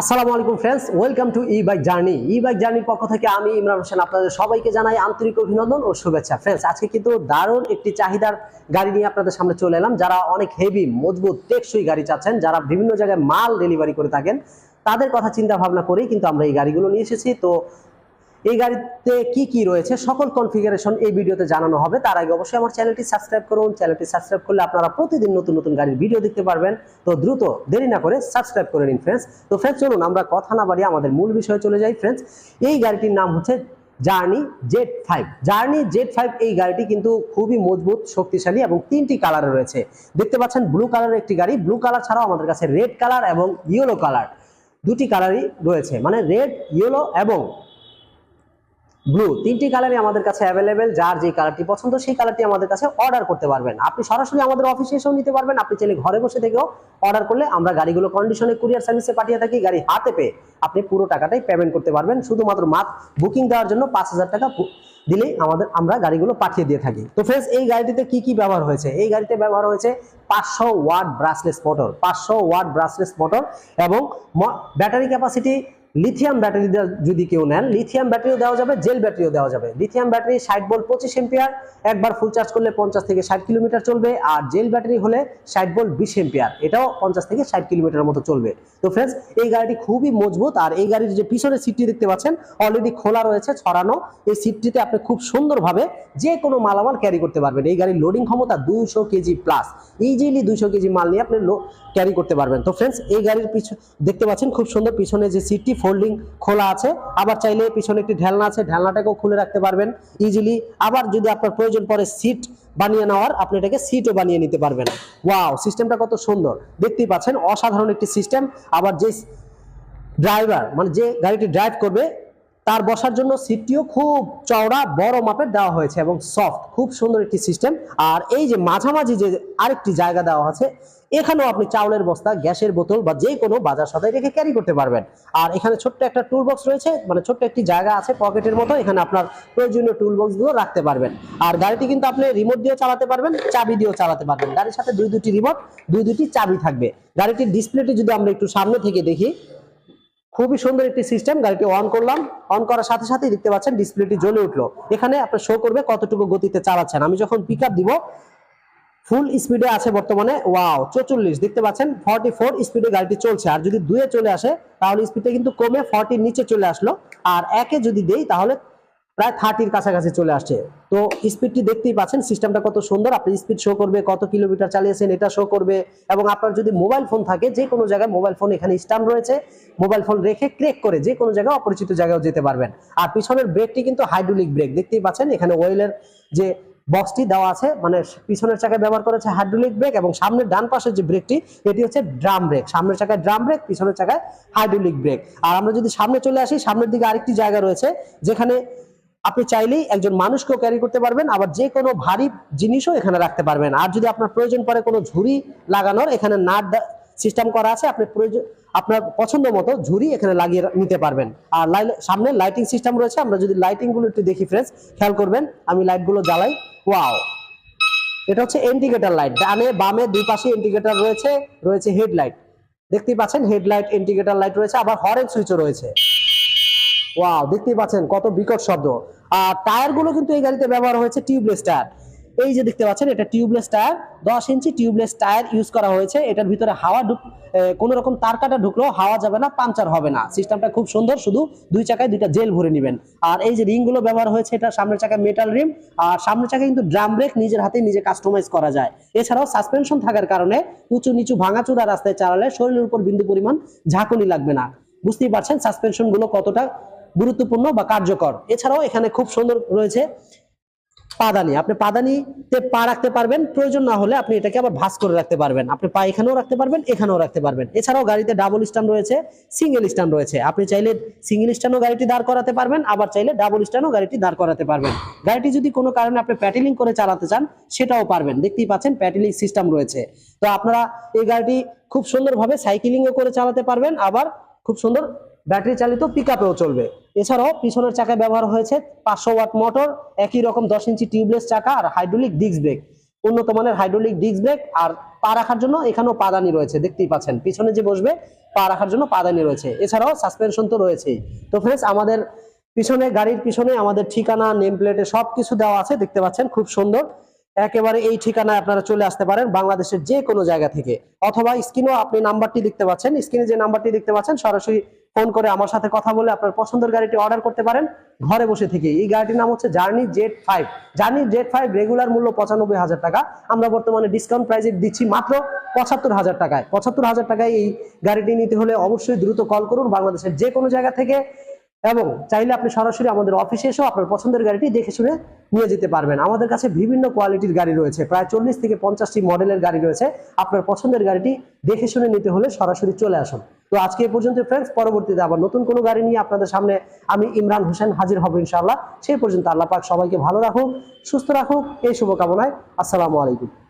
আসসালামু আলাইকুম friends welcome to e bike journey e bike জার্নির পক্ষ থেকে আমি ইমরান হোসেন আপনাদের সবাইকে জানাই আন্তরিক অভিনন্দন ও শুভেচ্ছা। ফ্রেন্ডস আজকে কিন্তু দারুণ একটি চাহিদার গাড়ি নিয়ে আপনাদের সামনে চলে এলাম। যারা অনেক হেভি মজবুত, টেকসই গাড়ি চাচ্ছেন, যারা বিভিন্ন জায়গায় মাল ডেলিভারি করে থাকেন, তাদের কথা চিন্তা ভাবনা করেই কিন্তু আমরা এই গাড়িগুলো নিয়ে এসেছি। তো এই গাড়িতে কি কি রয়েছে? সকল কনফিগারেশন এই ভিডিওতে জানানো হবে। তার আগে অবশ্যই আমার চ্যানেলটি সাবস্ক্রাইব করুন। চ্যানেলটি সাবস্ক্রাইব করলে আপনারা প্রতিদিন নতুন নতুন গাড়ির ভিডিও দেখতে পারবেন। তো দ্রুত দেরি না করে সাবস্ক্রাইব করে নিন ফ্রেন্ডস তো ফ্রেন্ডস চলুন, আমরা কথা না বাড়িয়ে আমাদের মূল বিষয়ে চলে যাই ফ্রেন্ডস এই গাড়িটির নাম হচ্ছে journey Z five journey Z five এই গাড়িটি কিন্তু খুবই মজবুত, শক্তিশালী এবং তিনটি কালারে রয়েছে। দেখতে পাচ্ছেন ব্লু কালারের একটি গাড়ি। ব্লু কালার ছাড়াও আমাদের কাছে রেড কালার এবং ইয়েলো কালার দুটি কালারই রয়েছে। মানে রেড ইয়েলো এবং ব্লু তিনটি কালারই আমাদের কাছে অ্যাভেলেবেল যার যে কালারটি পছন্দ, সেই কালারটি আমাদের কাছে অর্ডার করতে পারবেন। আপনি সরাসরি আমাদের অফিসে এসেও নিতে পারবেন, আপনি চাইলে ঘরে বসে থেকেও অর্ডার করলে আমরা গাড়িগুলো কন্ডিশনে কুরিয়ার সার্ভিসে পাঠিয়ে থাকি, গাড়ি হাতে পেয়ে আপনি পুরো টাকাটাই পেমেন্ট করতে পারবেন। শুধুমাত্র মাত্র বুকিং দেওয়ার জন্য পাঁচ হাজার টাকা দিলেই আমাদের, আমরা গাড়িগুলো পাঠিয়ে দিয়ে থাকি। তো ফ্রেন্ডস এই গাড়িটিতে কি কি ব্যবহার হয়েছে? এই গাড়িতে ব্যবহার হয়েছে পাঁচশো ওয়াট ব্রাসলেস মোটর পাঁচশো ওয়াট ব্রাসলেস মোটর এবং ব্যাটারি ক্যাপাসিটি লিথিয়াম ব্যাটারি যদি কেউ নেন, লিথিয়াম ব্যাটারিও দেওয়া যাবে, জেল ব্যাটারিও দেওয়া যাবে। লিথিয়াম ব্যাটারি ষাট বল পঁচিশ এম্পিয়ার একবার ফুল চার্জ করলে পঞ্চাশ থেকে ষাট কিলোমিটার চলবে, আর জেল ব্যাটারি হলে ষাট বল বিশ এম্পিয়ার এটাও পঞ্চাশ থেকে ষাট কিলোমিটার মতো চলবে। তো ফ্রেন্ডস এই গাড়িটি খুবই মজবুত, আর এই গাড়ির যে পিছনের সিটটি দেখতে পাচ্ছেন অলরেডি খোলা রয়েছে, ছড়ানো, এই সিটটিতে আপনি খুব সুন্দরভাবে যে কোনো মালামাল ক্যারি করতে পারবেন। এই গাড়ির লোডিং ক্ষমতা দুইশো কেজি প্লাস ইজিলি দুইশো কেজি মাল নিয়ে আপনি ক্যারি করতে পারবেন। তো ফ্রেন্ডস এই গাড়ির পিছনে দেখতে পাচ্ছেন, খুব সুন্দর পিছনে যে সিটটি ফোল্ডিং খোলা আছে। আবার চাইলে পিছনে একটি ঢেলনা আছে, ঢেলনাটাকেও খুলে রাখতে পারবেন ইজিলি আবার যদি আপনার প্রয়োজন পড়ে সিট বানিয়ে নেওয়ার, আপনি এটাকে সিটও বানিয়ে নিতে পারবেন। ওয়াও সিস্টেমটা কত সুন্দর। দেখতেই পাচ্ছেন, অসাধারণ একটি সিস্টেম আবার যে ড্রাইভার মানে যে গাড়িটি ড্রাইভ করবে, তার বসার জন্য সিটটিও খুব চওড়া, বড় মাপের দেওয়া হয়েছে এবং সফট খুব সুন্দর একটি সিস্টেম আর এই যে মাঝামাঝি যে আরেকটি জায়গা দেওয়া আছে এখানেও আপনি চাউলের বস্তা, গ্যাসের বোতল বা যে কোনো বাজার সদাই রেখে ক্যারি করতে পারবেন। আর এখানে ছোট্ট একটা টুল বক্স রয়েছে মানে ছোট্ট একটি জায়গা আছে পকেটের মতো, এখানে আপনার প্রয়োজনীয় টুল বক্সগুলো রাখতে পারবেন। আর গাড়িটি কিন্তু আপনি রিমোট দিয়েও চালাতে পারবেন, চাবি দিয়েও চালাতে পারবেন। গাড়ির সাথে দুই দুটি রিমোট দুই দুটি চাবি থাকবে। গাড়িটির ডিসপ্লেটি যদি আমরা একটু সামনে থেকে দেখি, খুবই সুন্দর একটি সিস্টেম গাড়িটি অন করলাম। অন করার সাথে সাথেই দেখতে পাচ্ছেন ডিসপ্লেটি জ্বলে উঠল। এখানে আপনার শো করবে কতটুকু গতিতে চালাচ্ছেন। আমি যখন পিক দিব ফুল স্পিডে আছে বর্তমানে, ওয়াও, চৌচল্লিশ, দেখতে পাচ্ছেন ফর্টি ফোর স্পিডে গাড়িটি চলছে, আর যদি দুয়ে চলে আসে, তাহলে স্পিডটা কিন্তু কমে ফর্টির নিচে চলে আসলো, আর একে যদি দেই, তাহলে প্রায় থার্টির কাছাকাছি চলে আসছে। তো স্পিডটি দেখতেই পাচ্ছেন, সিস্টেমটা কত সুন্দর, আপনি স্পিড শো করবে, কত কিলোমিটার চালিয়েছেন, এটা শো করবে, এবং আপনার যদি মোবাইল ফোন থাকে, যে কোনো জায়গায় মোবাইল ফোন এখানে স্ট্যান্ড রয়েছে মোবাইল ফোন রেখে ক্রেক করে যে কোনো জায়গায় অপরিচিত জায়গায় যেতে পারবেন। আর পিছনের ব্রেকটি কিন্তু হাইড্রোলিক ব্রেক দেখতেই পাচ্ছেন, এখানে ওয়েলের যে বক্সটি দেওয়া আছে মানে পিছনের চাকায় ব্যবহার করেছে হাইড্রোলিক ব্রেক এবং সামনের ডান পাশের যে ব্রেকটি এটি হচ্ছে ড্রাম ব্রেক সামনের চাকায় ড্রাম ব্রেক পিছনের চাকায় হাইড্রোলিক ব্রেক আর আমরা যদি সামনে চলে আসি, সামনের দিকে আরেকটি জায়গা রয়েছে, যেখানে আপনি চাইলেই একজন মানুষকেও ক্যারি করতে পারবেন, আবার যে কোনো ভারী জিনিসও এখানে রাখতে পারবেন। আর যদি আপনার প্রয়োজন পড়ে কোনো ঝুড়ি লাগানোর, এখানে নাট সিস্টেম করা আছে, আপনি প্রয়োজন, আপনার পছন্দ মতো ঝুড়ি এখানে লাগিয়ে নিতে পারবেন। আর সামনে লাইটিং সিস্টেম রয়েছে, আমরা যদি লাইটিংগুলো একটু দেখি ফ্রেন্ডস খেয়াল করবেন, আমি লাইটগুলো জ্বালাই ওয়াও এটা হচ্ছে ইন্ডিকেটর লাইট ডানে, বামে দুই পাশে ইন্ডিকেটর রয়েছে রয়েছে হেডলাইট দেখতেই পাচ্ছেন হেডলাইট ইন্ডিকেটর লাইট রয়েছে, আবার হরেন সুইচও রয়েছে। ওয়াও দেখতেই পাচ্ছেন, কত বিকট শব্দ। আর টায়ারগুলো কিন্তু এই গাড়িতে ব্যবহার হয়েছে টিউবলেস টায়ার। এই যে দেখতে পাচ্ছেন, এটা টিউবলেস টায়ার দশ ইঞ্চি টিউবলেস টায়ার ইউজ করা হয়েছে। এটার ভিতরে হাওয়া ঢুক কোন রকম তার কাটা ঢুকলেও হাওয়া যাবে না পাঞ্চার হবে না। সিস্টেমটা খুব সুন্দর, শুধু দুই চাকায় দুইটা জেল ভরে নেবেন। আর এই যে রিংগুলো ব্যবহার হয়েছে, এটা সামনের চাকায় মেটাল রিম আর সামনের চাকায় কিন্তু ড্রাম ব্রেক নিজের হাতে নিজে কাস্টমাইজ করা যায়। এছাড়াও সাসপেনশন থাকার কারণে উঁচু নিচু ভাঙাচুরা রাস্তায় চালালে শরীরের উপর বিন্দু পরিমাণ ঝাঁকুনি লাগবে না। বুঝতেই পারছেন সাসপেনশনগুলো কতটা গুরুত্বপূর্ণ বা কার্যকর। এছাড়াও এখানে খুব সুন্দর রয়েছে পাদানি। আপনি পাদানিতে পা রাখতে পারবেন, প্রয়োজন না হলে আপনি এটাকে আবার ভাঁজ করে রাখতে পারবেন। আপনি পা এখানেও রাখতে পারবেন, এখানেও রাখতে পারবেন। এছাড়াও গাড়িতে ডাবল স্ট্যান্ড রয়েছে সিঙ্গেল স্ট্যান্ড রয়েছে। আপনি চাইলে সিঙ্গেল স্ট্যান্ডও গাড়িটি দাঁড় করাতে পারবেন, আবার চাইলে ডাবল স্ট্যান্ডও গাড়িটি দাঁড় করাতে পারবেন। গাড়িটি যদি কোনো কারণে আপনি প্যাটেলিং করে চালাতে চান, সেটাও পারবেন। দেখতেই পাচ্ছেন প্যাটেলিং সিস্টেম রয়েছে। তো আপনারা এই গাড়িটি খুব সুন্দরভাবে সাইকেলিংও করে চালাতে পারবেন, আবার খুব সুন্দর ব্যাটারি চালিত পিক চলবে। এছাড়াও পিছনের চাকায় ব্যবহার হয়েছে পাঁচশো ওয়াট মোটর, একই রকম দশ ইঞ্চি টিউবলেস চাকা আর হাইড্রোলিক ডিস্ক ব্রেক উন্নত মানের হাইড্রোলিক ডিস্ক ব্রেক আর পা রাখার জন্য এখানেও পাদানি রয়েছে, দেখতেই পাচ্ছেন। পিছনে যে বসবে, পা রাখার জন্য পাদানি রয়েছে। এছাড়াও সাসপেনশন তো রয়েছেই। তো ফ্রেন্ডস আমাদের পিছনে, গাড়ির পিছনে আমাদের ঠিকানা নেম প্লেটে সবকিছু দেওয়া আছে, দেখতে পাচ্ছেন, খুব সুন্দর। একেবারে এই ঠিকানায় আপনারা চলে আসতে পারেন বাংলাদেশের যে কোনো জায়গা থেকে। অথবা স্ক্রিনেও আপনি নাম্বারটি দেখতে পাচ্ছেন। স্ক্রিনে যে নাম্বারটি দেখতে পাচ্ছেন, সরাসরি ফোন করে আমার সাথে কথা বলে আপনার পছন্দের গাড়িটি অর্ডার করতে পারেন। ঘরে বসে থেকে। এই গাড়িটির নাম হচ্ছে journey Z five journey Z five regular মূল্য পঁচানব্বই হাজার টাকা। আমরা বর্তমানে ডিসকাউন্ট প্রাইসে দিচ্ছি মাত্র পঁচাত্তর হাজার টাকায়। পঁচাত্তর হাজার টাকায় এই গাড়িটি নিতে হলে অবশ্যই দ্রুত কল করুন বাংলাদেশের যে কোনো জায়গা থেকে। এবং চাইলে আপনি সরাসরি আমাদের অফিসে এসেও আপনার পছন্দের গাড়িটি দেখে শুনে নিয়ে যেতে পারবেন। আমাদের কাছে বিভিন্ন কোয়ালিটির গাড়ি রয়েছে। প্রায় চল্লিশ থেকে পঞ্চাশটি মডেলের গাড়ি রয়েছে। আপনার পছন্দের গাড়িটি দেখে শুনে নিতে হলে সরাসরি চলে আসুন। তো আজকে এ পর্যন্ত ফ্রেন্ডস পরবর্তীতে আবার নতুন কোনো গাড়ি নিয়ে আপনাদের সামনে আমি ইমরান হোসেন হাজির হব ইনশাআল্লাহ। সেই পর্যন্ত আল্লাহ পাক সবাইকে ভালো রাখুক, সুস্থ রাখুক। এই শুভকামনায় আসসালামু আলাইকুম।